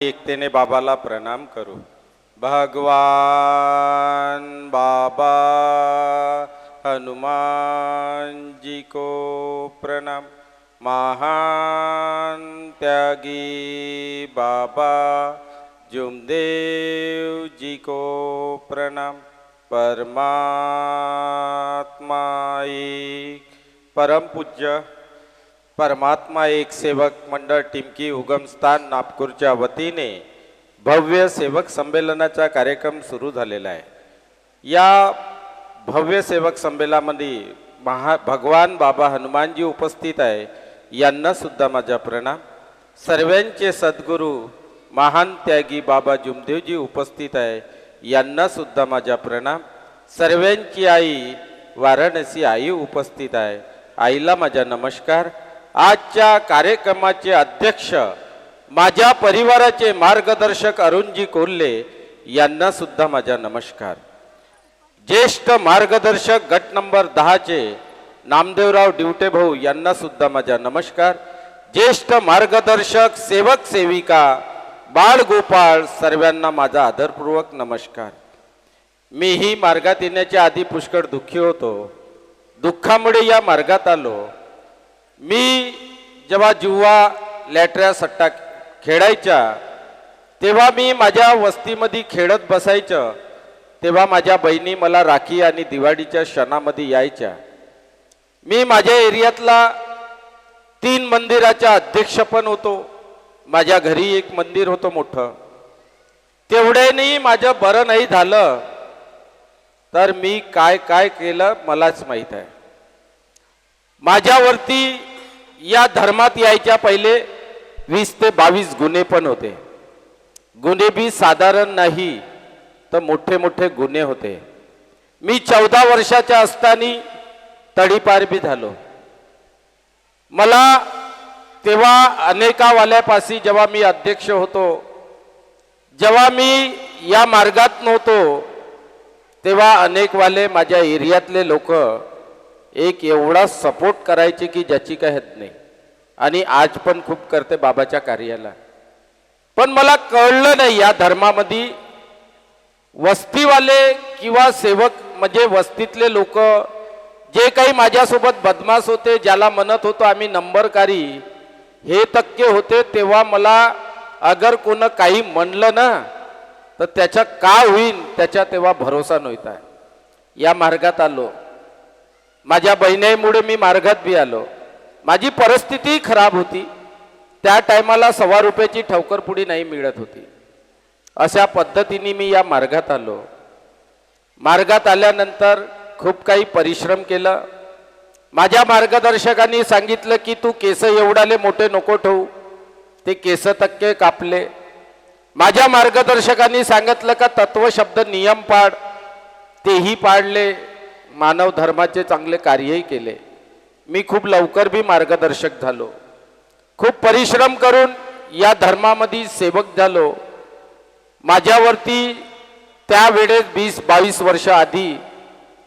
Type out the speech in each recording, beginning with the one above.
एकतेने बाबाला प्रणाम करू भगवान बाबा हनुमान जी को प्रणाम महान त्यागी बाबा जुमदेव जी को प्रणाम परमात्मा परम पूज्य परमात्मा एक सेवक मंडळ टिमकी उगमस्थान नागपूरच्या वतीने भव्य सेवक संमेलनाचा कार्यक्रम सुरू झालेला आहे. या भव्य सेवक संमेलनामध्ये महा भगवान बाबा हनुमानजी उपस्थित आहे. यांनासुद्धा माझा प्रणाम. सर्वांचे सद्गुरू महान त्यागी बाबा जुमदेवजी उपस्थित आहे. यांनासुद्धा माझा प्रणाम. सर्वांची आई वाराणसी आई उपस्थित आहे. आईला माझा नमस्कार. आजच्या कार्यक्रमाचे अध्यक्ष माझ्या परिवाराचे मार्गदर्शक अरुणजी कोल्हे यांना सुद्धा माझा नमस्कार. ज्येष्ठ मार्गदर्शक गट नंबर दहाचे नामदेवराव डिवटे भाऊ यांना सुद्धा माझा नमस्कार. ज्येष्ठ मार्गदर्शक सेवक सेविका बाळ गोपाळ सर्वांना माझा आदरपूर्वक नमस्कार. मीही मार्गात येण्याच्या आधी पुष्कळ दुःखी होतो. दुःखामुळे या मार्गात आलो. मी जेव्हा जिव्हा लॅटऱ्या सट्टा खेळायच्या तेव्हा मी माझ्या वस्तीमध्ये खेळत बसायचं तेव्हा माझ्या बहिणी मला राखी आणि दिवाळीच्या क्षणामध्ये यायच्या. मी माझ्या एरियातला तीन मंदिराच्या अध्यक्ष पण होतो. माझ्या घरी एक मंदिर होतं मोठं. तेवढ्याने माझं बरं नाही झालं तर मी काय काय केलं मलाच माहीत आहे. माझ्यावरती या धर्मात यायच्या पहिले वीस ते बावीस गुन्हे पण होते. गुन्हे बी साधारण नाही तर मोठे मोठे गुन्हे होते. मी चौदा वर्षाच्या असताना तडीपार बी झालो. मला तेव्हा अनेकावाल्यापाशी जेव्हा मी अध्यक्ष होतो जेव्हा मी या मार्गात नव्हतो तेव्हा अनेकवाले माझ्या एरियातले लोक एक एवढा सपोर्ट करायचे की ज्याची काय हत नाही. आणि आज पण खूप करते बाबाच्या कार्याला. पण मला कळलं नाही या धर्मामध्ये वस्तीवाले किंवा सेवक म्हणजे वस्तीतले लोक जे काही माझ्यासोबत बदमाश होते ज्याला म्हणत होतो आम्ही नंबरकारी हे तक्के होते तेव्हा मला अगर कोण काही म्हणलं ना तर त्याच्या काय होईल त्याच्या तेव्हा भरोसा नव्हता. या मार्गात आलो. माझ्या बहिणीमुळे मी मार्गात बी आलो. माझी परिस्थिती खराब होती. त्या टायमाला सव्वा रुपयाची ठवकरपुडी नाही मिळत होती. अशा पद्धतीने मी या मार्गात आलो. मार्गात आल्यानंतर खूप काही परिश्रम केलं. माझ्या मार्गदर्शकांनी सांगितलं की तू केस एवढाले मोठे नको ठेवू. ते केस टक्के कापले. माझ्या मार्गदर्शकांनी सांगितलं का तत्व शब्द नियम पाड. तेही पाडले. मानव धर्माचे चांगले कार्यही केले. मी खूप लवकर बी मार्गदर्शक झालो. खूप परिश्रम करून या धर्मामध्ये सेवक झालो. माझ्यावरती त्यावेळेस वीस बावीस वर्ष आधी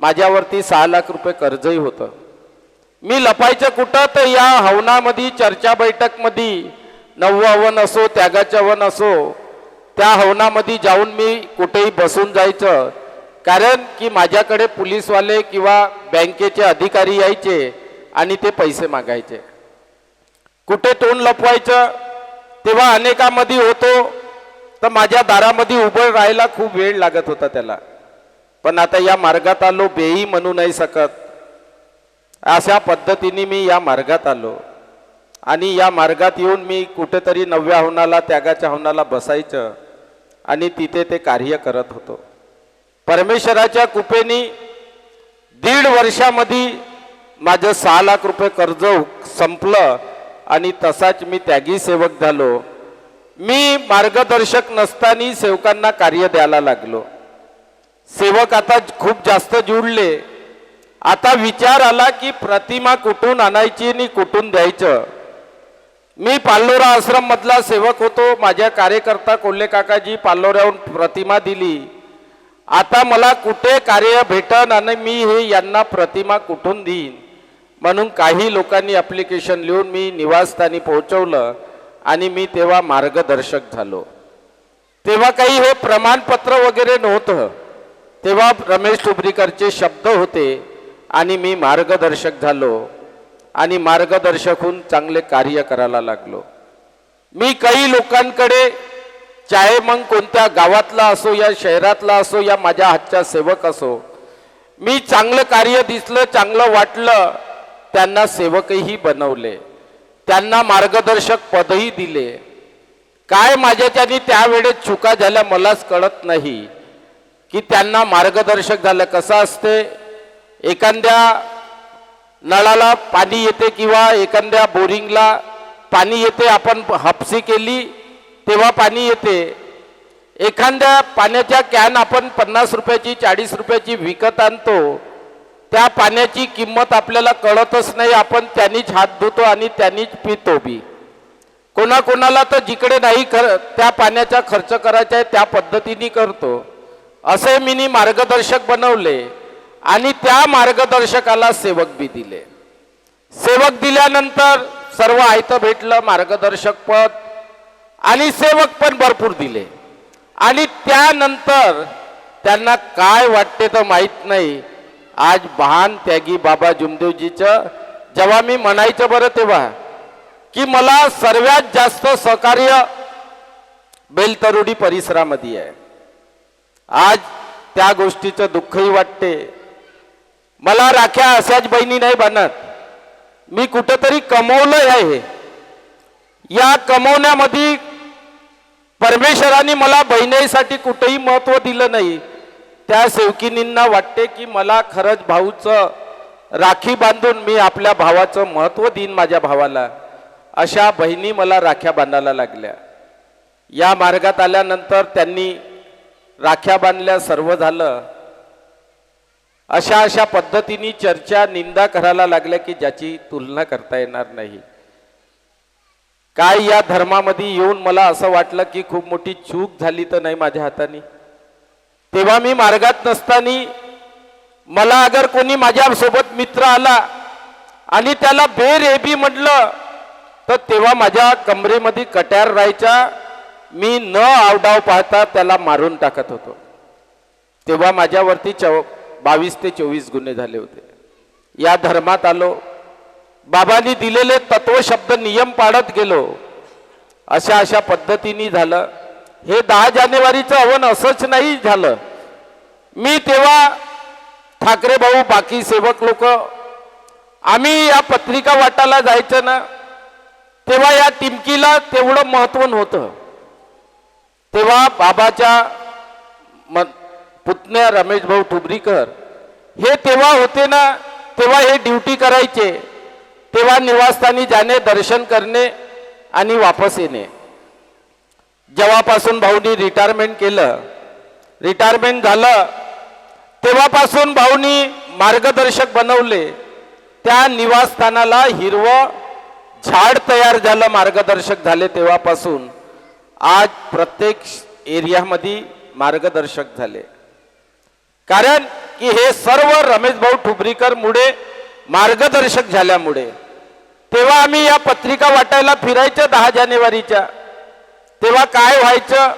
माझ्यावरती सहा लाख रुपये कर्जही होतं. मी लपायचं कुठं तर या हवनामध्ये चर्चा बैठकमध्ये नववावन असो त्यागाचं हवन असो त्या हवनामध्ये जाऊन मी कुठेही बसून जायचं कारण की माझ्याकडे पोलीसवाले किंवा बँकेचे अधिकारी यायचे आणि ते पैसे मागायचे. कुठे तोंड लपवायचं? तेव्हा अनेकामध्ये होतो तर माझ्या दारामध्ये उभं राहायला खूप वेळ लागत होता त्याला. पण आता या मार्गात आलो बेही म्हणू नाही शकत. अशा पद्धतीने मी या मार्गात आलो. आणि या मार्गात येऊन मी कुठेतरी नवव्या हवनाला त्यागाच्या हवनाला बसायचं आणि तिथे ते कार्य करत होतो. परमेश्वराच्या कृपेनी दीड वर्षामध्ये माझं सहा लाख रुपये कर्ज संपलं आणि तसाच मी त्यागी सेवक झालो. मी मार्गदर्शक नसताना सेवकांना कार्य द्यायला लागलो. सेवक आता खूप जास्त जुळले. आता विचार आला की प्रतिमा कुठून आणायची आणि कुठून द्यायचं? मी पाल्लोरा आश्रम मधला सेवक होतो. माझ्या कार्यकर्ता कोल्हे काकाजी पाल्लोऱ्याहून प्रतिमा दिली. आता मला कुठे कार्य भेटन आणि मी हे यांना प्रतिमा कुठून देईन? म्हणून काही लोकांनी ॲप्लिकेशन लिहून मी निवासस्थानी पोहोचवलं आणि मी तेव्हा मार्गदर्शक झालो. तेव्हा काही हे प्रमाणपत्र वगैरे नव्हतं. तेव्हा रमेश टुबरीकरचे शब्द होते आणि मी मार्गदर्शक झालो आणि मार्गदर्शक होऊन चांगले कार्य करायला लागलो. मी काही लोकांकडे चाहे मग कोणत्या गावातला असो या शहरातला असो या माझ्या हातच्या सेवक असो मी चांगलं कार्य दिसलं चांगलं वाटलं त्यांना सेवकही बनवले. त्यांना मार्गदर्शक पदही दिले. काय माझ्याच्यानी त्यावेळेस चुका झाल्या मलाच कळत नाही. की त्यांना मार्गदर्शक झालं कसं असते? एखाद्या नळाला पाणी येते किंवा एखाद्या बोरिंगला पाणी येते आपण हापसी केली तेव्हा पाणी येते. एखाद्या पाण्याच्या कॅन आपण पन्नास रुपयाची चाळीस रुपयाची विकत आणतो. त्या पाण्याची किंमत आपल्याला कळतच नाही. आपण त्यांनीच हात धुतो आणि त्यांनीच पितो बी. कोणाकोणाला तर जिकडे नाही खर त्या पाण्याचा खर्च करायचा आहे त्या पद्धतीने करतो. असे मी मार्गदर्शक बनवले आणि त्या मार्गदर्शकाला सेवक बी दिले. सेवक दिल्यानंतर सर्व आयतं भेटलं मार्गदर्शक पद आणि सेवक पण भरपूर दिले. आणि त्यानंतर त्यांना काय वाटते तर माहीत नाही. आज भान त्यागी बाबा जुमदेवजीचं जेव्हा मी म्हणायचं बरं तेव्हा की मला सर्वात जास्त सहकार्य बेलतरुडी परिसरामध्ये आहे. आज त्या गोष्टीचं दुःखही वाटते. मला राख्या अशाच बहिणी नाही बनत. मी कुठंतरी कमवलंय आहे. या कमवण्यामध्ये परमेश्वराने मला बहिणीसाठी कुठेही महत्त्व दिलं नाही. त्या सेवकिनींना वाटते की मला खरंच भाऊचं राखी बांधून मी आपल्या भावाचं महत्त्व देईन माझ्या भावाला. अशा बहिणी मला राख्या बांधायला लागल्या. या मार्गात आल्यानंतर त्यांनी राख्या बांधल्या सर्व झालं. अशा अशा पद्धतीने चर्चा निंदा करायला लागल्या की ज्याची तुलना करता येणार नाही. काय या धर्मामध्ये येऊन मला असं वाटलं की खूप मोठी चूक झाली तर नाही माझ्या हाताने? तेव्हा मी मार्गात नसताना मला अगर कोणी माझ्यासोबत मित्र आला आणि त्याला बेरेबी म्हटलं तर तेव्हा माझ्या कमरेमध्ये कट्यार राहायच्या मी न आवडाव पाहता त्याला मारून टाकत होतो. तेव्हा माझ्यावरती चौ बावीस ते चोवीस गुन्हे झाले होते. या धर्मात आलो बाबांनी दिलेले तत्व शब्द नियम पाळत गेलो. अशा अशा पद्धतीने झालं. हे दहा जानेवारीचं आव्हान असंच नाही झालं. मी तेव्हा ठाकरे भाऊ बाकी सेवक लोक आम्ही या पत्रिका वाटायला जायचं ना तेव्हा या टिमकीला तेवढं महत्त्व नव्हतं. तेव्हा बाबाच्या म पुतण्या रमेश भाऊ ठुबरीकर हे तेव्हा होते ना तेव्हा हे ड्युटी करायचे. तेव्हा निवासस्थानी जाणे दर्शन करणे आणि वापस येणे. जेव्हापासून भाऊनी रिटायरमेंट केलं रिटायरमेंट झालं तेव्हापासून भाऊनी मार्गदर्शक बनवले. त्या निवासस्थानाला हिरवं झाड तयार झालं मार्गदर्शक झाले तेव्हापासून. आज प्रत्येक एरियामध्ये मार्गदर्शक झाले. कारण की हे सर्व रमेश भाऊ ठुबरीकर मुळे मार्गदर्शक झाल्यामुळे तेव्हा आम्ही या पत्रिका वाटायला फिरायचं दहा जानेवारीच्या. तेव्हा काय व्हायचं?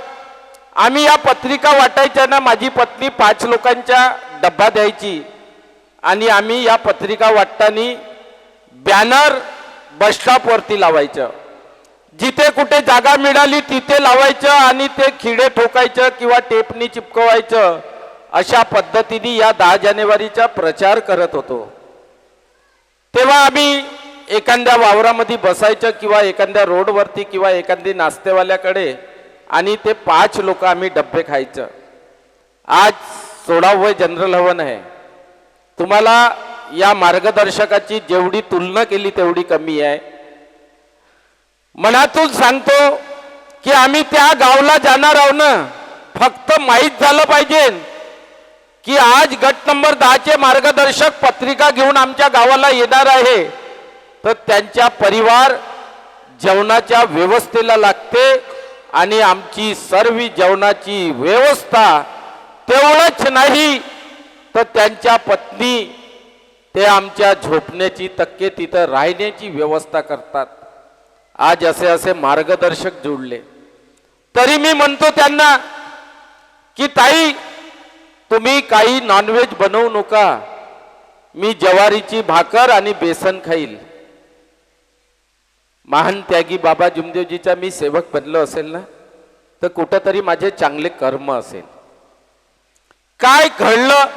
आम्ही या पत्रिका वाटायच्या ना माझी पत्नी पाच लोकांच्या डब्बा द्यायची. आणि आम्ही या पत्रिका वाटताना बॅनर बसस्टॉपवरती लावायचं. जिथे कुठे जागा मिळाली तिथे लावायचं आणि ते खिडे ठोकायचं किंवा टेपनी चिपकवायचं अशा पद्धतीने या दहा जानेवारीचा प्रचार करत होतो. तेव्हा आम्ही एखाद्या वावरामध्ये बसायचं किंवा एखाद्या रोडवरती किंवा एखादी नाश्तेवाल्याकडे आणि ते पाच लोक आम्ही डब्बे खायचं. आज सोळावं जनरल हवन आहे. तुम्हाला या मार्गदर्शकाची जेवढी तुलना केली तेवढी कमी आहे. मनातून सांगतो की आम्ही त्या गावला जाणार आहो ना फक्त माहीत झालं पाहिजे की आज गट नंबर दहाचे मार्गदर्शक पत्रिका घेऊन आमच्या गावाला येणार आहे. तर त्यांच्या परिवार जेवणाच्या व्यवस्थेला लागते आणि आमची सर्व जेवणाची व्यवस्था तेवढंच नाही तर त्यांच्या पत्नी ते आमच्या झोपण्याची तक्के तिथं राहण्याची व्यवस्था करतात. आज असे असे मार्गदर्शक जोडले. तरी मी म्हणतो त्यांना की ताई तुम्ही काही नॉनव्हेज बनवू नका. मी जवारीची भाकर आणि बेसन खाईल. महान त्यागी बाबा जुमदेवजीचा मी सेवक बनलो असेल ना तर कुठंतरी माझे चांगले कर्म असेल. काय घडलं?